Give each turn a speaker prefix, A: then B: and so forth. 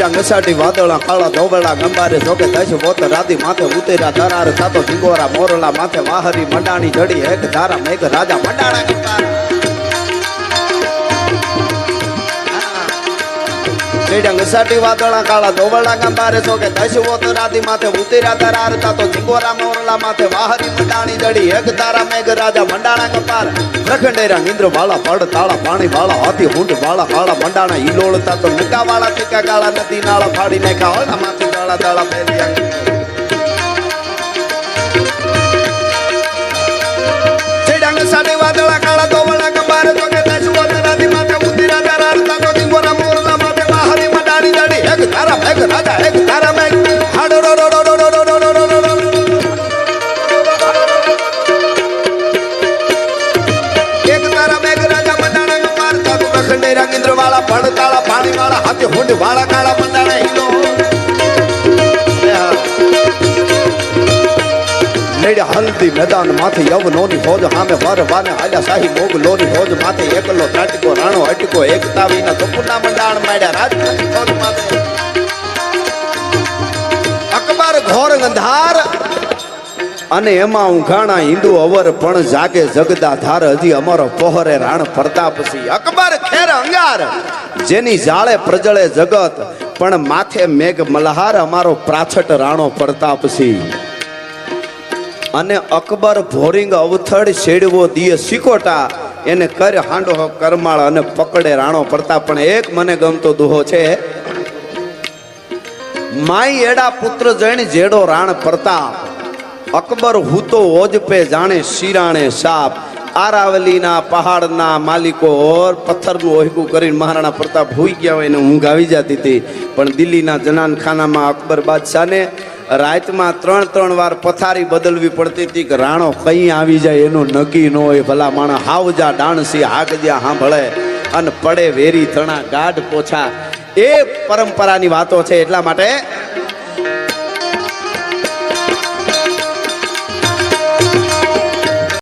A: ચૈડા ઘસાટી વાદળા, કાળા ધોબળા, ગંબારે જોકે દશ પોત રાધી માથે ઉતેરા દરાર થાતો ભીગોરા મોરલા માથે વાહરી, મંડાણી જડી એક ધારા મેઘ રાજા, મંડાણા ગંબાર ચૈડા ઘસાટી વાદળા કાળા ધોવળા ગંબારે જોકે દશ પોત રાધી માથે ઉતર્યા દરાર તો ઢીંગોરા મોરલા માથે વાહરી મંડાણી જડી. એક તારા મેઘ રાજા મંડાણા ગંબાર પ્રખંડેરા ઇન્દ્ર વાળા પડ, તાળા પાણી વાળા હાથી હુંડ વાળા કાળા મંડાણા ઈલોળતા તો નકા વાળા ટીકા કાળા નદી નાળા ફાડી નાખ્યા હોળા માથે દાળા દાળા ફેર્યા તાતો પ્રખંડે રાગેન્દ્ર વાળા પડતાળા પાણી વાળા હાથે હુંડ વાળા કાળા મંડાણા હિલો લેડે હલ્દી મેદાન માથે યવનોની ફોજ સામે વરવાને હાલ્યા શાહી મોગલોની ફોજ માથે એકલો ત્રાટકો, રાણો, અટકો એકતા વિના સપુના મંડાણ માંડ્યા રાજપૂતી ફોજ માથે અકબર ઘોર અંધાર અને એમાં ઊંઘાણા હિન્દુ અવર પણ જાગે જગદા ધાર હજી અમારો પોહરે રાણ પ્રતાપસી અકબર ખેર અંગાર, જેની જાળે પ્રજળે જગત, પણ માથે મેઘ મલ્હાર અમારો પ્રાછટ રાણો પ્રતાપસી અને અકબર ભોરિંગ અવથડ શેડવો દિય સિકોટા એને કર હાંડો કરમાળ અને પકડે રાણો પ્રતાપ. પણ એક મને ગમતો દુહો છે, માઈ એડા પુત્ર જણ જેડો રાણ પ્રતાપ. અકબર હૂતો ઓજપે જાણે શિરાણે સાપ. આરાવલીના પહાડના માલિકો ઓર પથ્થરનું ઓહકું કરીને મહારાણા પ્રતાપ હોઈ ગયા હોય એને ઊંઘ આવી જતી હતી. પણ દિલ્હીના જનાનખાનામાં અકબર બાદશાહને રાતમાં ત્રણ ત્રણ વાર પથારી બદલવી પડતી હતી કે રાણો કઈ આવી જાય એનું નક્કી ન હોય. ભલા માણસ હાવજા ડાણસી હાકજ્યા સાંભળે અને પડે વેરી તણા ગાઢ પોછા. એ પરંપરાની વાતો છે એટલા માટે